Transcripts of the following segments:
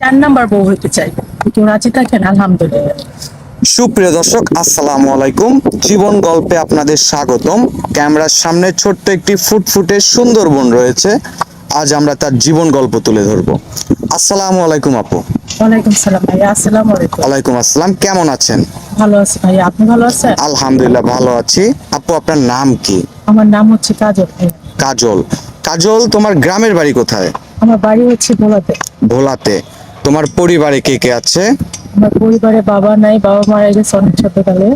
চার নাম্বার বউ হইতে চাই। কেউ রাজি থাকেন? আলহামদুলিল্লাহ। সুপ্রিয় দর্শক আসসালামু আলাইকুম। জীবন গল্পে আপনাদের স্বাগতম। ক্যামেরার সামনে ছোট্ট একটি ফুটফুটে সুন্দর বোন রয়েছে। আজ আমরা তার জীবন গল্প তুলে ধরবো। আসসালামু আলাইকুম আপু। ওয়ালাইকুম সালাম ভাইয়া আসসালামু আলাইকুম। ওয়ালাইকুম আসসালাম কেমন আছেন? ভালো আছি ভাইয়া আপনি ভালো আছেন? আলহামদুলিল্লাহ ভালো আছি। আপু আপনার নাম কি? আমার নাম হচ্ছে কাজল কাজল। কাজল তোমার গ্রামের বাড়ি কোথায়? আমার বাড়ি হচ্ছে ভোলাতে। ভোলাতে। তোমার পরিবারে কে কে আছে? আমার পরিবারে বাবা নাই বাবা মারা গেছে অনেক ছোটকালে।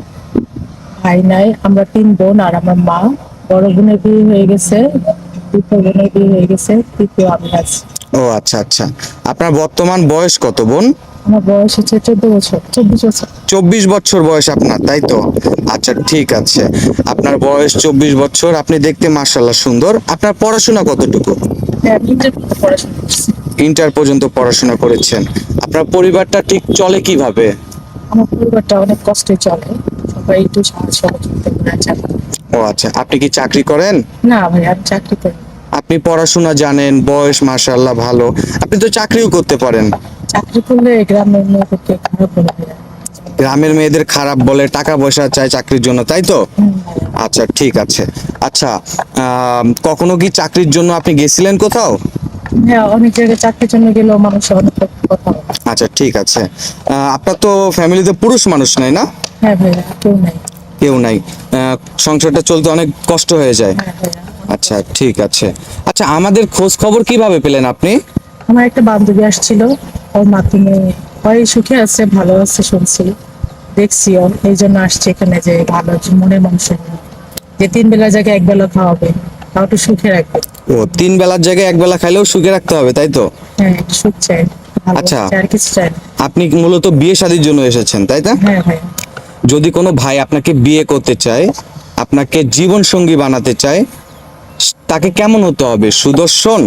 ভাই নাই আমরা তিন বোন আর আমার মা। বড় বোনের বিয়ে হয়ে গেছে দ্বিতীয় বোনের বিয়ে হয়ে গেছে তৃতীয় আমি আছি। ও আচ্ছা আচ্ছা। আপনার বর্তমান বয়স কত বোন? আমার বয়স হচ্ছে চোদ্দ বছর চব্বিশ বছর। চব্বিশ বছর বয়স আপনার তাই তো? আচ্ছা ঠিক আছে। আপনার বয়স চব্বিশ বছর আপনি দেখতে মার্শাল্লাহ সুন্দর। আপনার পড়াশোনা কতটুকু? হ্যাঁ আমি পড়াশোনা করছি। ইন্টার পর্যন্ত পড়াশোনা করেছেন। আপনার পরিবারটা ঠিক চলে কীভাবে? আমার পরিবারটা অনেক কষ্টে চলে। সবাই একটু সাহায্য সহযোগিতা করে চায় ও আচ্ছা আপনি কি চাকরি করেন? না ভাই আমি চাকরি করি না। আপনি পড়াশোনা জানেন বয়স মার্শাল্লাহ ভালো। আপনি তো চাকরিও করতে পারেন। চাকরি করলে গ্রামের মেয়েদেরকে খারাপ বলে দেয়। গ্রামের মেয়েদের খারাপ বলে টাকা পয়সা চায় চাকরির জন্য তাই তো? হুম, আচ্ছা ঠিক আছে। আচ্ছা আহ, কখনো কি চাকরির জন্য আপনি গেছিলেন কোথাও? হ্যাঁ অনেক জায়গায় চাকরির জন্য গেলেও মানুষ অনেক রকম কথা বলে। আচ্ছা ঠিক আছে। আহ, আপনার তো ফ্যামিলিতে পুরুষ মানুষ নাই না? হ্যাঁ ভাইয়া কেউ নাই। কেউ নাই। আহ, সংসারটা চলতে অনেক কষ্ট হয়ে যায়। হ্যাঁ ভাইয়া আচ্ছা ঠিক আছে। আচ্ছা আমাদের খোঁজ খবর কীভাবে পেলেন আপনি? আমার একটা বান্ধবী আসছিল। ওর মাধ্যমে হয় সুখে আছে ভালো আছে শুনছি। দেখছিও এই জন্য আসছে এখানে যে ভালো আছে, মনের মানুষ। যে তিন বেলা জায়গায় এক বেলা খাওয়াবে। তাও একটু সুখে রাখবে। ও তিন বেলার জায়গায় এক বেলা খাইলেও সুখে রাখতে হবে তাই তো? হ্যাঁ সুখ চাই। আচ্ছা। আর কিছু চাই আপনি মূলত বিয়ে শাদীর জন্য এসেছেন তাই না? হ্যাঁ ভাইয়া যদি কোনো ভাই আপনাকে বিয়ে করতে চায় আপনাকে জীবন সঙ্গী বানাতে চায় তাকে কেমন হতে হবে? সুদর্শন?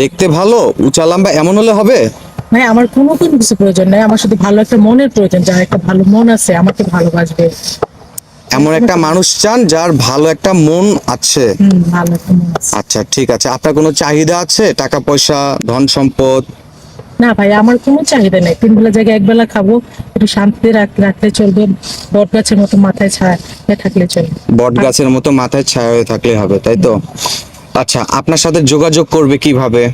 দেখতে ভালো? উঁচা লম্বা? এমন হলে হবে? মানে আমার কোনো কোনো কিছু প্রয়োজন নাই। আমার শুধু ভালো একটা মনের প্রয়োজন যার একটা ভালো মন আছে আমাকে ভালোবাসবে। এমন একটা মানুষ চান যার ভালো একটা মন আছে। আচ্ছা ঠিক আছে। আপনার কোনো চাহিদা আছে? টাকা পয়সা ধন সম্পদ? না ভাই আমার কোনো চাহিদা নাই। তিন বেলা জায়গায় এক বেলা খাব একটু শান্তিতে রাখ- রাখলে চলবে। বট গাছের মতো মাথায় ছায়া থাকলে চলবে। বট গাছের মতো মাথায় ছায়া হয়ে থাকলে হবে তাই তো? আচ্ছা আপনার সাথে যোগাযোগ করবে কীভাবে?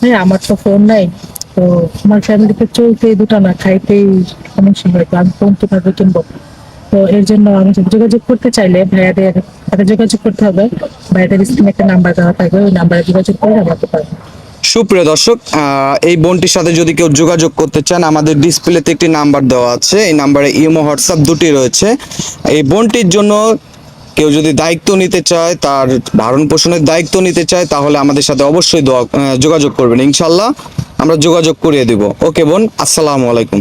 হ্যাঁ আমার তো ফোন নাই। তো আমার ফ্যামিলিতে চলতে দুটো না খাইতেই সমস্যা হয়। তো আমি ফোন কীভাবে কিনবো? তো এর জন্য আমি যোগাযোগ করতে চাইলে ভাইয়াদের সাথে যোগাযোগ করতে হবে। ভাইয়াদের স্ক্রিনে একটা নাম্বার দেওয়া থাকবে ওই নাম্বারে যোগাযোগ করে আমাকে পারবে সুপ্রিয় দর্শক এই বোনটির সাথে যদি কেউ যোগাযোগ করতে চান আমাদের ডিসপ্লেতে একটি নাম্বার দেওয়া আছে। এই নাম্বারে ইমো হোয়াটসঅ্যাপ দুটি রয়েছে। এই বোনটির জন্য কেউ যদি দায়িত্ব নিতে চায় তার ভারণ পোষণের দায়িত্ব নিতে চায় তাহলে আমাদের সাথে অবশ্যই যোগাযোগ করবেন। ইনশাল্লাহ আমরা যোগাযোগ করিয়ে দিব। ওকে বোন আসসালামু আলাইকুম।